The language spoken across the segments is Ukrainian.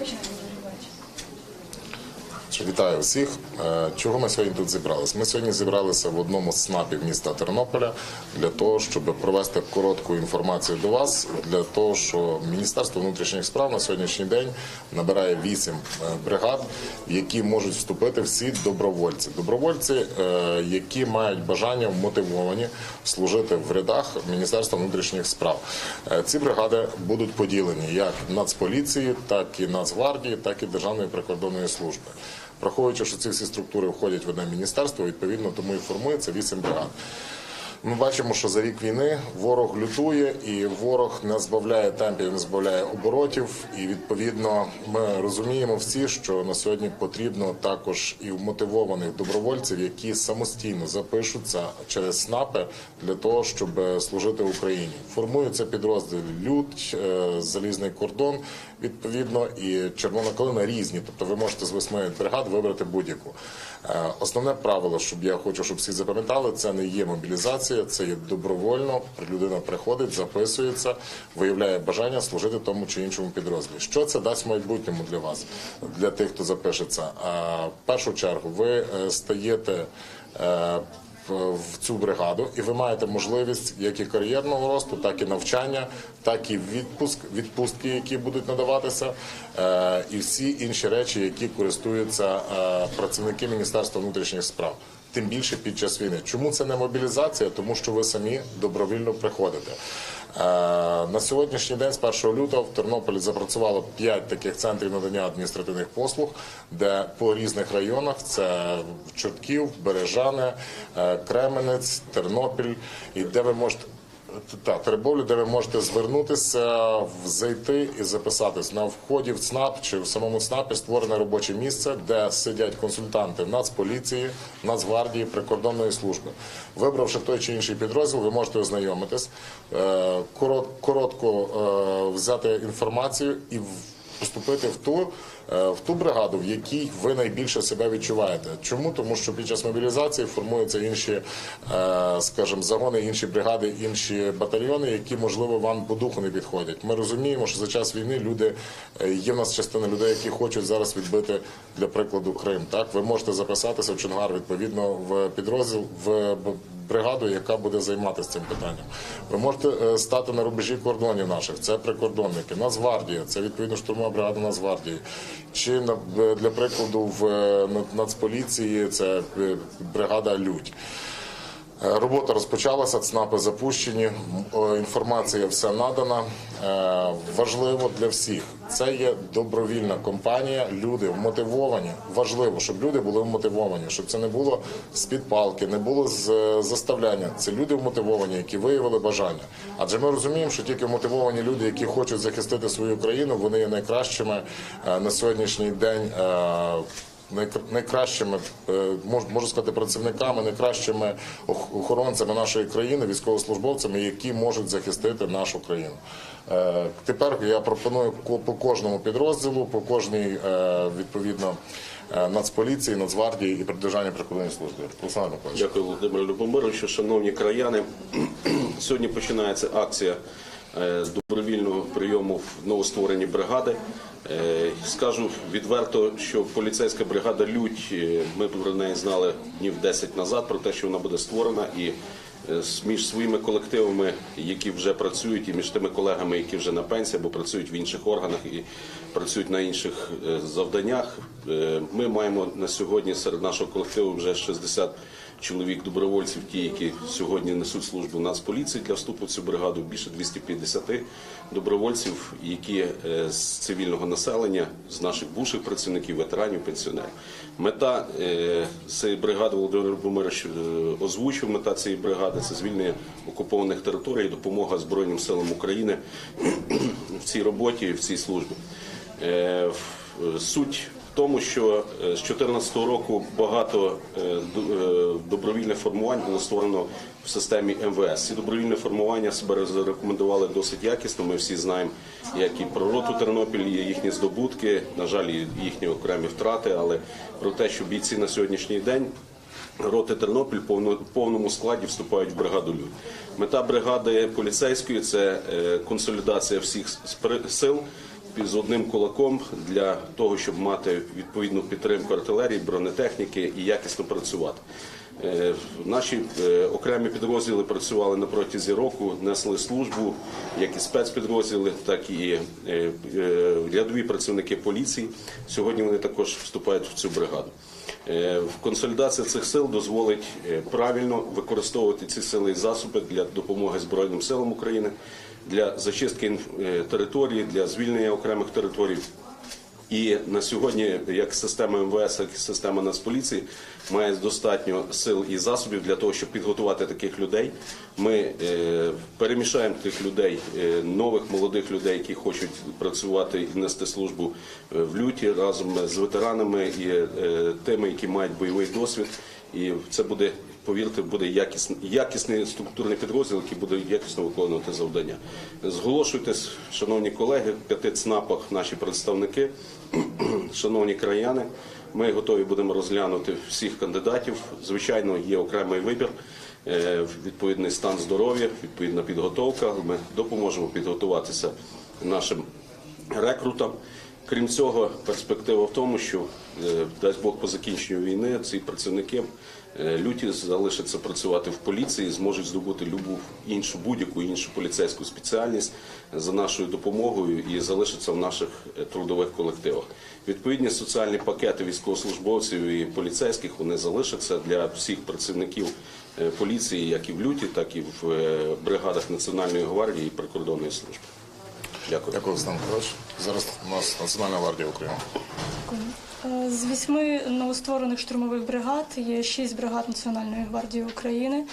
Розпочинаємо Юрій Іванович. Що Вітаю всіх. Е, Чого ми сьогодні тут зібралися? Ми сьогодні зібралися в одному з снапів міста Тернополя для того, щоб провести коротку інформацію до вас, для того, що Міністерство внутрішніх справ на сьогоднішній день набирає вісім е, бригад, в які можуть вступити всі добровольці. Добровольці, е, які мають бажання мотивовані служити в рядах Міністерства внутрішніх справ. Ці бригади будуть поділені як Нацполіції, так і Нацгвардії, так і Державної прикордонної служби. Враховуючи, що ці всі структури входять в одне міністерство, відповідно тому і формується вісім бригад. Ми бачимо, що за рік війни ворог лютує, і ворог не збавляє темпів, не збавляє оборотів. І відповідно ми розуміємо всі, що на сьогодні потрібно також і вмотивованих добровольців, які самостійно запишуться через СНАПи для того, щоб служити Україні. Формуються підрозділи люд, е, залізний кордон, відповідно, і червона калина різні. Тобто ви можете з восьми бригад вибрати будь-яку. Е, Основне правило, щоб я хочу, щоб всі запам'ятали, це не є мобілізація, це є добровольно. Людина приходить, записується, виявляє бажання служити тому чи іншому підрозділі. Що це дасть майбутньому для вас, для тих, хто запишеться? А, В першу чергу ви е, стаєте. е, в- цю бригаду, і ви маєте можливість як і кар'єрного росту, так і навчання, так і відпуск, відпустки, які будуть надаватися, е, і всі інші речі, які користуються працівники Міністерства внутрішніх справ. Тим більше під час війни. Чому це не мобілізація? Тому що ви самі добровільно приходите. Е, На сьогоднішній день, з 1 лютого, в Тернополі запрацювало 5 таких центрів надання адміністративних послуг, де по різних районах це Чортків, Бережане, Кременець, Тернопіль, і де ви можете. Та Теребовлю, де ви можете звернутися, зайти і записатись на вході в ЦНАП чи в самому ЦНАПі створене робоче місце, де сидять консультанти Нацполіції, Нацгвардії, прикордонної служби. Вибравши той чи інший підрозділ, ви можете ознайомитись, е, коротко е, взяти інформацію і поступити в ту, е, в ту бригаду, в якій ви найбільше себе відчуваєте. Чому? Тому що під час мобілізації формуються інші, е, скажімо, загони, інші бригади, інші батальйони, які можливо вам по духу не підходять. Ми розуміємо, що за час війни люди е, є в нас частина людей, які хочуть зараз відбити для прикладу Крим. Так, ви можете записатися в Чонгар відповідно в підрозділ в бригаду, яка буде займатися цим питанням. Ви можете е, стати на рубежі кордонів наших. Це прикордонники, Нацгвардія, це відповідно штурмова бригада Нацгвардії. Чи на для прикладу в е, Нацполіції це е, бригада Людь. Е, Робота розпочалася, ЦНАПи запущені, інформація вся надана. Е, Важливо для всіх. Це є добровільна компанія. Люди вмотивовані. Важливо, щоб люди були вмотивовані, щоб це не було з під палки, не було з е, заставляння. Це люди вмотивовані, які виявили бажання. Адже ми розуміємо, що тільки вмотивовані люди, які хочуть захистити свою країну, вони є найкращими на сьогоднішній день. Найкр- найкращими е, можу сказати працівниками, найкращими охоронцями нашої країни, військовослужбовцями, які можуть захистити нашу країну. Е, Тепер я пропоную по кожному підрозділу, по кожній е, відповідно Нацполіції, Нацгвардії і Державній прикордонній службі. Олександр Миколаївич. Дякую, Володимиру Любомировичу. Шановні краяни, сьогодні починається акція з добровільного прийому в новостворені бригади. Е, Скажу відверто, що поліцейська бригада Людь, е, ми про неї знали днів 10 назад, про те, що вона буде створена, і між своїми колективами, які вже працюють, і між тими колегами, які вже на пенсії або працюють в інших органах і працюють на інших е, завданнях. е, Ми маємо на сьогодні серед нашого колективу вже 60 чоловік добровольців, ті, які сьогодні несуть службу Нацполіції для вступу в цю бригаду, більше 250 добровольців, які е, з цивільного населення, з наших бувших працівників, ветеранів, пенсіонерів. Мета цієї бригади Володимир Любомирович е, озвучив. Мета цієї бригади це звільнення окупованих територій, допомога Збройним силам України в цій роботі, в цій службі. Е, Суть в тому, що е, з 2014 року багато е, добровільних формувань було створено в системі МВС. Ці добровільні формування себе зарекомендували досить якісно. Ми всі знаємо, як і про роту Тернопіль, є їхні здобутки, на жаль, їхні окремі втрати, але про те, що бійці на сьогоднішній день Роти Тернопіль в повному складі вступають в бригаду Людь. Мета бригади поліцейської це е, консолідація всіх сил з одним кулаком для того, щоб мати відповідну підтримку артилерії, бронетехніки і якісно працювати. Е, Наші е, окремі підрозділи працювали на протязі року, несли службу, як і спецпідрозділи, так і рядові працівники поліції. Сьогодні вони також вступають в цю бригаду. Е, консолідація цих сил дозволить е, правильно використовувати ці сили і засоби для допомоги Збройним силам України, для зачистки е, території, для звільнення окремих територій. І на сьогодні, як система МВС, як система Нацполіції, має достатньо сил і засобів для того, щоб підготувати таких людей. Ми е, перемішаємо тих людей, е, нових молодих людей, які хочуть працювати і нести службу е, в люті разом з ветеранами і тими, які мають бойовий досвід. І це буде, повірте, буде якісний, якісний структурний підрозділ, який буде якісно виконувати завдання. Зголошуйтесь, шановні колеги, в п'яти ЦНАПах наші представники, шановні краяни. Ми готові будемо розглянути всіх кандидатів. Звичайно, є окремий вибір, е, відповідний стан здоров'я, відповідна підготовка. Ми допоможемо підготуватися нашим рекрутам. Крім цього, перспектива в тому, що е, дасть Бог по закінченню війни ці працівники люті залишаться працювати в поліції, зможуть здобути любу іншу будь-яку іншу поліцейську спеціальність за нашою допомогою і залишаться в наших е, трудових колективах. Відповідні соціальні пакети військовослужбовців і поліцейських вони залишаться для всіх працівників е, поліції, як і в люті, так і в е, бригадах Національної гвардії і прикордонної служби. Дякую. Дякую, Олександр Петрович. Зараз у нас Національна гвардія України. Е, З вісьми новостворених штурмових бригад є шість бригад Національної гвардії України.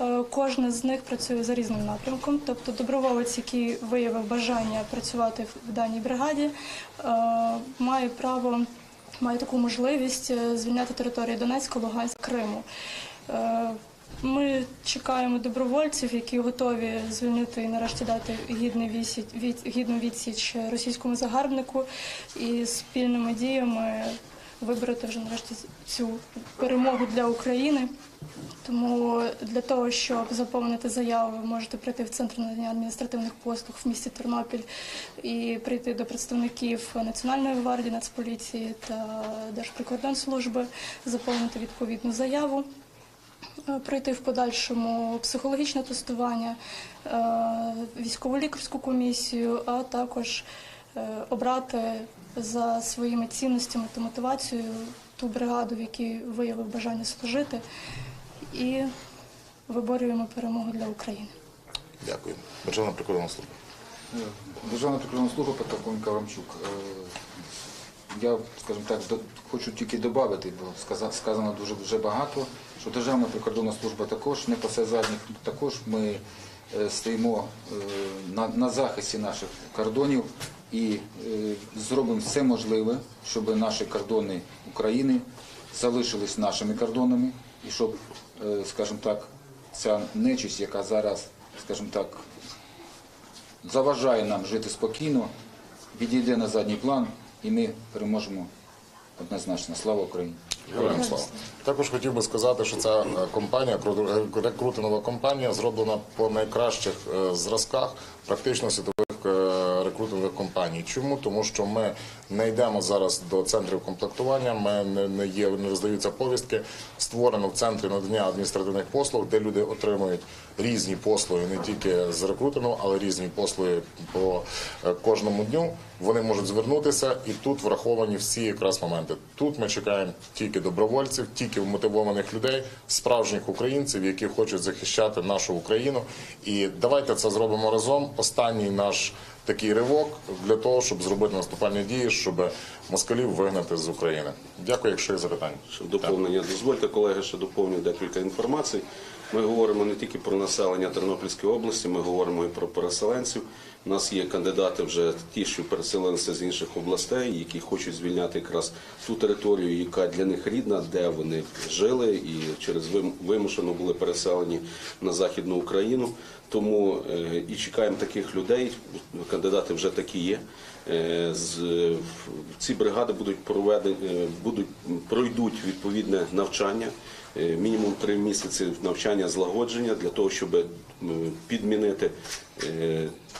Е, Кожна з них працює за різним напрямком. Тобто доброволець, який виявив бажання працювати в даній бригаді, е, має право, має таку можливість звільняти території Донецька, Луганська, Криму. Ми чекаємо добровольців, які готові звільнити і нарешті дати гідний відсіч, від, гідну відсіч російському загарбнику і спільними діями вибороти вже нарешті цю перемогу для України. Тому для того, щоб заповнити заяву, ви можете прийти в центр надання адміністративних послуг в місті Тернопіль і прийти до представників Національної гвардії, Нацполіції та Держприкордонслужби, заповнити відповідну заяву пройти в подальшому психологічне тестування, е, військово-лікарську комісію, а також е, обрати за своїми цінностями та мотивацією ту бригаду, в якій виявив бажання служити, і виборюємо перемогу для України. Дякую. Державна прикордонна служба. Державна прикордонна служба полковник Каврамчук. Я, скажімо так, до- хочу тільки додати, бо сказа- сказано дуже вже багато, що Державна прикордонна служба також, не пасе задніх, також ми е, стоїмо е, на, на захисті наших кордонів і е, зробимо все можливе, щоб наші кордони України залишились нашими кордонами і щоб, е, скажімо так, ця нечисть, яка зараз, скажімо так, заважає нам жити спокійно, відійде на задній план, і ми переможемо однозначно. Слава Україні! Героям слава. Також хотів би сказати, що ця е, компанія, кру- рекрутингова компанія, зроблена по найкращих е, зразках практично світових е, рекрутингових компаній. Чому? Тому що ми не йдемо зараз до центрів комплектування, ми не, не є, не роздаються повістки. Створено в центрі надання адміністративних послуг, де люди отримують різні послуги не тільки з рекрутингу, але різні послуги по е, кожному дню. Вони можуть звернутися, і тут враховані всі якраз моменти. Тут ми чекаємо тільки добровольців, тільки мотивованих людей, справжніх українців, які хочуть захищати нашу Україну. І давайте це зробимо разом. Останній наш такий ривок для того, щоб зробити наступальні дії, щоб москалів вигнати з України. Дякую, якщо є запитання. Доповнення. Дозвольте, колеги, ще доповню декілька інформацій. Ми говоримо не тільки про населення Тернопільської області, ми говоримо і про переселенців. У нас є кандидати вже ті, що переселенці з інших областей, які хочуть звільняти якраз ту територію, яка для них рідна, де вони жили і через вимушено були переселені на західну Україну. Тому е, і чекаємо таких людей. Кандидати вже такі є. Е, ці бригади будуть проведені, е, будуть пройдуть відповідне навчання. Мінімум три місяці навчання злагодження для того, щоб підмінити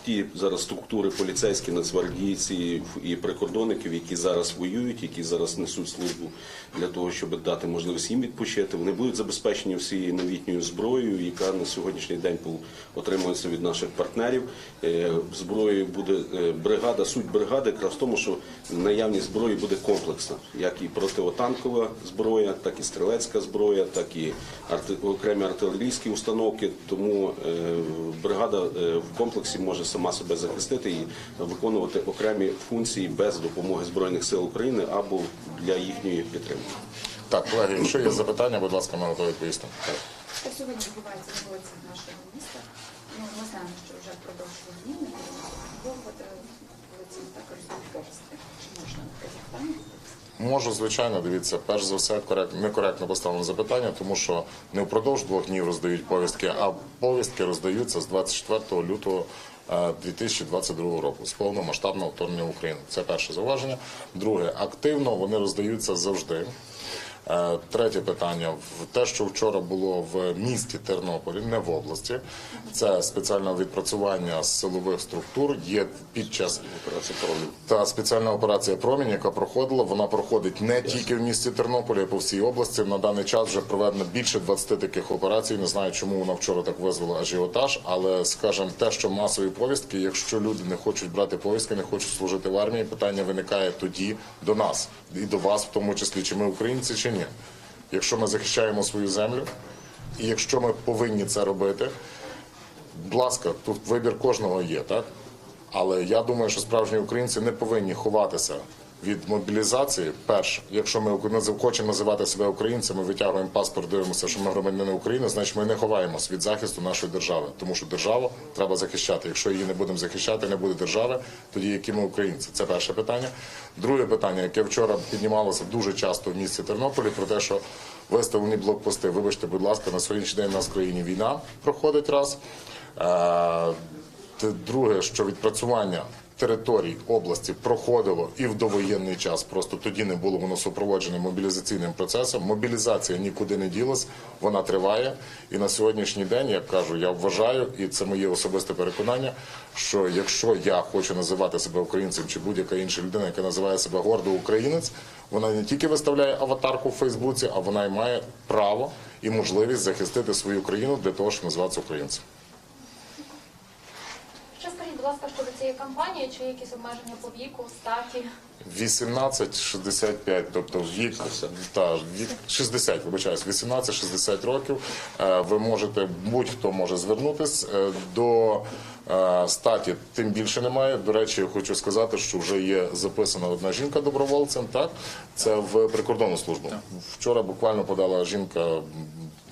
ті зараз структури поліцейські, нацгвардійці і прикордонників, які зараз воюють, які зараз несуть службу для того, щоб дати можливість їм відпочити. Вони будуть забезпечені всією новітньою зброєю, яка на сьогоднішній день отримується від наших партнерів. Е, Зброєю буде е, бригада. Суть бригади якраз в тому, що наявність зброї буде комплексна, як і противотанкова зброя, так і стрілецька зброя, так і арти- окремі артилерійські установки. Тому е, бригада е, в комплексі може сама себе захистити і виконувати окремі функції без допомоги збройних сил України або для їхньої підтримки. Так, колеги, якщо є запитання, будь ласка, ми готові відповісти. Що сьогодні відбувається на вулиці нашого міста? Ну, ми знаємо, що вже впродовж війни виходи вулиці так роздають повістки. Чи можна запитання? Можу, звичайно, дивіться, перш за все, корект, некоректно поставлено запитання, тому що не впродовж двох днів роздають повістки, а повістки роздаються з 24 лютого е, 2022 року з повномасштабного вторгнення в Україну. Це перше зауваження. Друге, активно вони роздаються завжди. Е, Третє питання те, що вчора було в місті Тернополі, не в області. Це спеціальне відпрацювання силових структур. Є під час та спеціальна операція Промінь, яка проходила, вона проходить не тільки в місті Тернополі, а й по всій області. На даний час вже проведено більше 20 таких операцій. Не знаю, чому вона вчора так визвала ажіотаж, але скажімо, те, що масові повістки, якщо люди не хочуть брати повістки, не хочуть служити в армії, питання виникає тоді до нас і до вас, в тому числі, чи ми українці, чи ні. Якщо ми захищаємо свою землю, і якщо ми повинні це робити, будь ласка, тут вибір кожного є, так? Але я думаю, що справжні українці не повинні ховатися від мобілізації. Перше, якщо ми хочемо називати себе українцями, витягуємо паспорт, дивимося, що ми громадяни України, значить ми не ховаємось від захисту нашої держави, тому що державу треба захищати. Якщо її не будемо захищати, не буде держави, тоді які ми українці? Це перше питання. Друге питання, яке вчора піднімалося дуже часто в місті Тернополі, про те, що виставлені блокпости. Вибачте, будь ласка, на сьогоднішній день у нас в країні війна проходить раз. Е, Друге, що відпрацювання територій області проходило і в довоєнний час, просто тоді не було воно супроводжене мобілізаційним процесом. Мобілізація нікуди не ділась, вона триває. І на сьогоднішній день, як кажу, я вважаю, і це моє особисте переконання, що якщо я хочу називати себе українцем чи будь-яка інша людина, яка називає себе гордо українець, вона не тільки виставляє аватарку в Фейсбуці, а вона й має право і можливість захистити свою країну для того, щоб називатися українцем. Ласка, щодо цієї кампанії, чи є якісь обмеження по віку, статі? 18-65, тобто вік, та, вік 60, вибачаюсь, 18-60 років. Е, Ви можете, будь-хто може звернутись е, до статі, тим більше немає. До речі, хочу сказати, що вже є записана одна жінка добровольцем. Так, це в прикордонну службу. Вчора буквально подала жінка.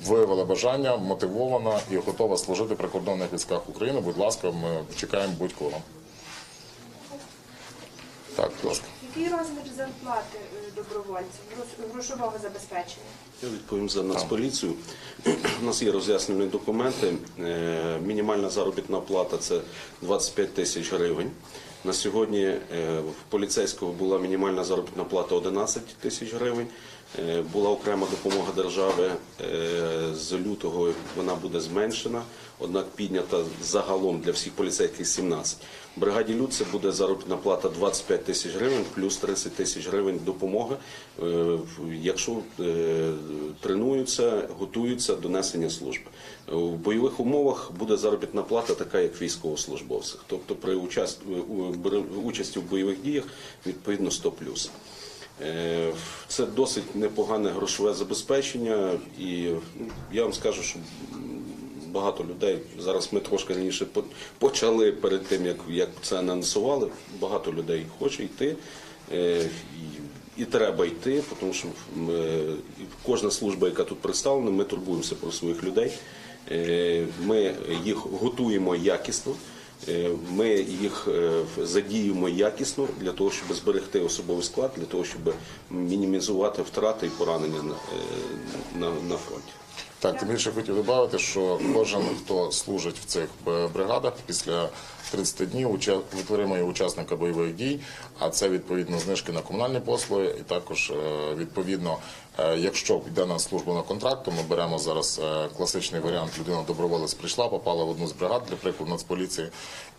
Виявила бажання, мотивована і готова служити в прикордонних військах України. Будь ласка, ми чекаємо будь-кого. Так, будь ласка. Який розмір зарплати е, добровольців, грошового забезпечення? Я відповім за Нацполіцію. У нас є роз'яснені документи. Е, Мінімальна заробітна плата це 25 тисяч гривень. На сьогодні е, в поліцейського була мінімальна заробітна плата 11 тисяч гривень. Е, Була окрема допомога держави е, з лютого вона буде зменшена, однак піднята загалом для всіх поліцейських 17. В бригаді Люд це буде заробітна плата 25 тисяч гривень плюс 30 тисяч гривень допомоги, е, якщо тренуються, готуються до несення служби. В бойових умовах буде заробітна плата така, як військовослужбовців. Тобто при участі в бойових діях відповідно 100 плюс. Е, Це досить непогане грошове забезпечення, і ну, я вам скажу, що багато людей зараз ми трошки раніше почали перед тим, як, як це анонсували. Багато людей хоче йти. е, І, треба йти, тому що м, е, кожна служба, яка тут представлена, ми турбуємося про своїх людей. Е, Ми їх готуємо якісно. Е, Ми їх е, задіємо якісно для того, щоб зберегти особовий склад, для того, щоб мінімізувати втрати і поранення на, е, на, на фронті. Так, тим більше хотів додати, що кожен, хто служить в цих бригадах, після 30 днів отримує учасника бойових дій, а це відповідно знижки на комунальні послуги, і також відповідно, якщо йде на службу на контракт, то ми беремо зараз е, класичний варіант. Людина доброволець прийшла, попала в одну з бригад, для прикладу Нацполіції,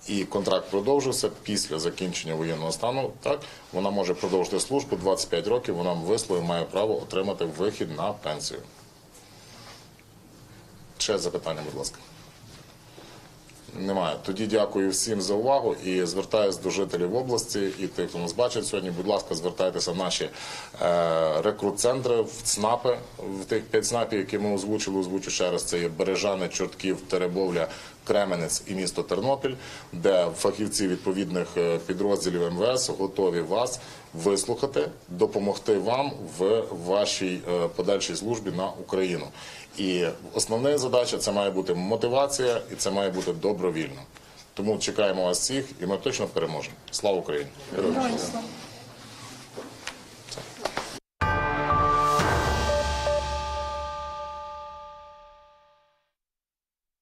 і контракт продовжився після закінчення воєнного стану. Так вона може продовжити службу 25 років. Вона висловив має право отримати вихід на пенсію. Ще запитання, будь ласка. Немає. Тоді дякую всім за увагу і звертаюся до жителів області і тих, хто нас бачить сьогодні. Будь ласка, звертайтеся в наші е, рекрут-центри, в ЦНАПи, в тих п'ять ЦНАПів, які ми озвучили, озвучу ще раз. Це є Бережани, Чортків, Теребовля, Кременець і місто Тернопіль, де фахівці відповідних е, підрозділів МВС готові вас вислухати, допомогти вам в вашій е, подальшій службі на Україну. І основна задача це має бути мотивація, і це має бути добровільно. Тому чекаємо вас всіх, і ми точно переможемо. Слава Україні! Героям!